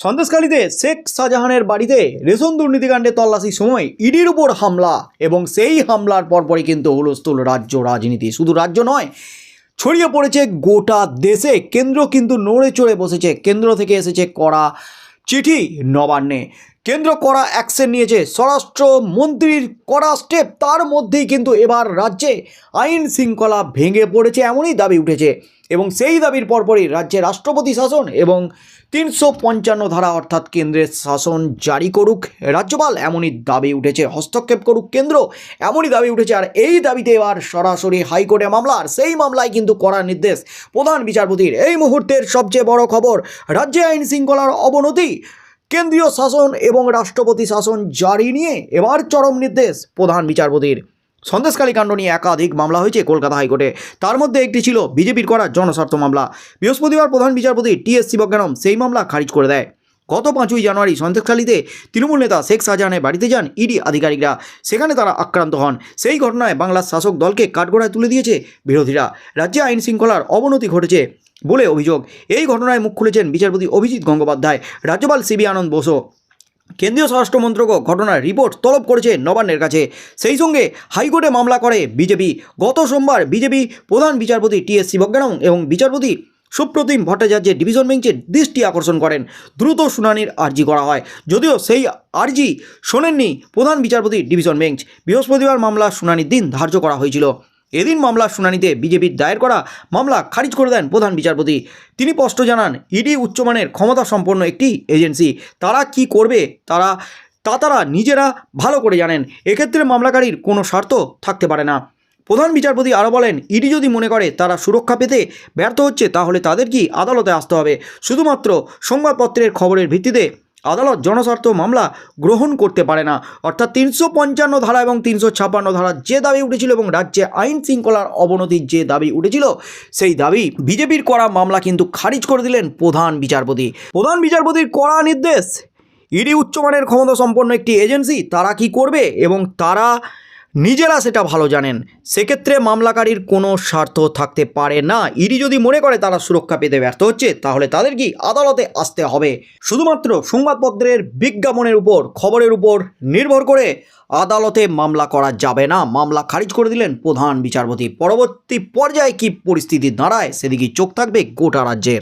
সন্দেশখালীতে শেখ শাহজাহানের বাড়িতে রেশন দুর্নীতিকাণ্ডে তল্লাশির সময় ইডির উপর হামলা এবং সেই হামলার পরপরই কিন্তু হুলস্থুল রাজ্য রাজনীতি। শুধু রাজ্য নয়, ছড়িয়ে পড়েছে গোটা দেশে। কেন্দ্র কিন্তু নড়ে চড়ে বসেছে। কেন্দ্র থেকে এসেছে কড়া চিঠি নবান্নে। কেন্দ্র কড়া অ্যাকশন নিয়েছে। স্বরাষ্ট্র মন্ত্রীর কড়া স্টেপ। তার মধ্যেই কিন্তু এবার রাজ্যে আইন শৃঙ্খলা ভেঙে পড়েছে, এমনই দাবি উঠেছে। এবং সেই দাবির পরপরই রাজ্যে রাষ্ট্রপতি শাসন এবং তিনশো পঞ্চান্ন ধারা অর্থাৎ কেন্দ্রের শাসন জারি করুক। রাজ্যপাল এমনই দাবি উঠেছে, হস্তক্ষেপ করুক কেন্দ্র এমনই দাবি উঠেছে। আর এই দাবিতে এবার সরাসরি হাইকোর্টে মামলা আর সেই মামলায় কিন্তু করার নির্দেশ প্রধান বিচারপতির। এই মুহূর্তের সবচেয়ে বড় খবর, রাজ্যে আইন শৃঙ্খলার অবনতি, কেন্দ্রীয় শাসন এবং রাষ্ট্রপতি শাসন জারি নিয়ে এবার চরম নির্দেশ প্রধান বিচারপতির। সন্দেশকালী কাণ্ড নিয়ে একাধিক মামলা হয়েছে কলকাতা হাইকোর্টে। তার মধ্যে একটি ছিল বিজেপির করা জনস্বার্থ মামলা। বৃহস্পতিবার প্রধান বিচারপতি টি এস শিবজ্ঞানম সেই মামলা খারিজ করে দেয়। গত পাঁচই জানুয়ারি সন্দেশখালীতে তৃণমূল নেতা শেখ শাহজাহানের বাড়িতে যান ইডি আধিকারিকরা। সেখানে তারা আক্রান্ত হন। সেই ঘটনায় বাংলার শাসক দলকে কাঠগড়ায় তুলে দিয়েছে বিরোধীরা। রাজ্যে আইন শৃঙ্খলার অবনতি ঘটেছে বলে অভিযোগ। এই ঘটনায় মুখ খুলেছেন বিচারপতি অভিজিৎ গঙ্গোপাধ্যায়। রাজ্যপাল সিবি আনন্দ বসু। কেন্দ্রীয় স্বরাষ্ট্রমন্ত্রক ঘটনার রিপোর্ট তলব করেছে নবান্নের কাছে। সেই সঙ্গে হাইকোর্টে মামলা করে বিজেপি। গত সোমবার বিজেপি প্রধান বিচারপতি টি এস শিবজ্ঞানম এবং বিচারপতি সুপ্রতিম ভট্টাচার্যের ডিভিশন বেঞ্চের দৃষ্টি আকর্ষণ করেন। দ্রুত শুনানির আর্জি করা হয়। যদিও সেই আর্জি শোনেননি প্রধান বিচারপতি ডিভিশন বেঞ্চ। বৃহস্পতিবার মামলা শুনানির দিন ধার্য করা হয়েছিল। এদিন মামলার শুনানিতে বিজেপির দায়ের করা মামলা খারিজ করে দেন প্রধান বিচারপতি। তিনি স্পষ্ট জানান, ইডি উচ্চমানের ক্ষমতা সম্পন্ন একটি এজেন্সি। তারা কি করবে, তারা, তা তারা নিজেরা ভালো করে জানেন। এক্ষেত্রে মামলাকারীর কোনো স্বার্থ থাকতে পারে না। প্রধান বিচারপতি আরও বলেন, ইডি যদি মনে করে তারা সুরক্ষা পেতে ব্যর্থ হচ্ছে, তাহলে তাদের কি আদালতে আসতে হবে? শুধুমাত্র সংবাদপত্রের খবরের ভিত্তিতে আদালত জনস্বার্থ মামলা গ্রহণ করতে পারে না। অর্থাৎ তিনশো পঞ্চান্ন ধারা এবং তিনশো ছাপান্ন ধারা যে দাবি উঠেছিল এবং রাজ্যে আইন শৃঙ্খলার অবনতির যে দাবি উঠেছিল, সেই দাবি বিজেপির করা মামলা কিন্তু খারিজ করে দিলেন প্রধান বিচারপতি। প্রধান বিচারপতির কড়া নির্দেশ, ইডি উচ্চমানের ক্ষমতা সম্পন্ন একটি এজেন্সি, তারা কি করবে এবং তারা নিজেরা সেটা ভালো জানেন। সেক্ষেত্রে মামলাকারীর কোনো স্বার্থ থাকতে পারে না। ইডি যদি মনে করে তারা সুরক্ষা পেতে ব্যর্থ হচ্ছে, তাহলে তাদের কি আদালতে আসতে হবে? শুধুমাত্র সংবাদপত্রের বিজ্ঞাপনের উপর, খবরের উপর নির্ভর করে আদালতে মামলা করা যাবে না। মামলা খারিজ করে দিলেন প্রধান বিচারপতি। পরবর্তী পর্যায়ে কি পরিস্থিতি দাঁড়ায়, সেদিকে চোখ থাকবে গোটা রাজ্যের।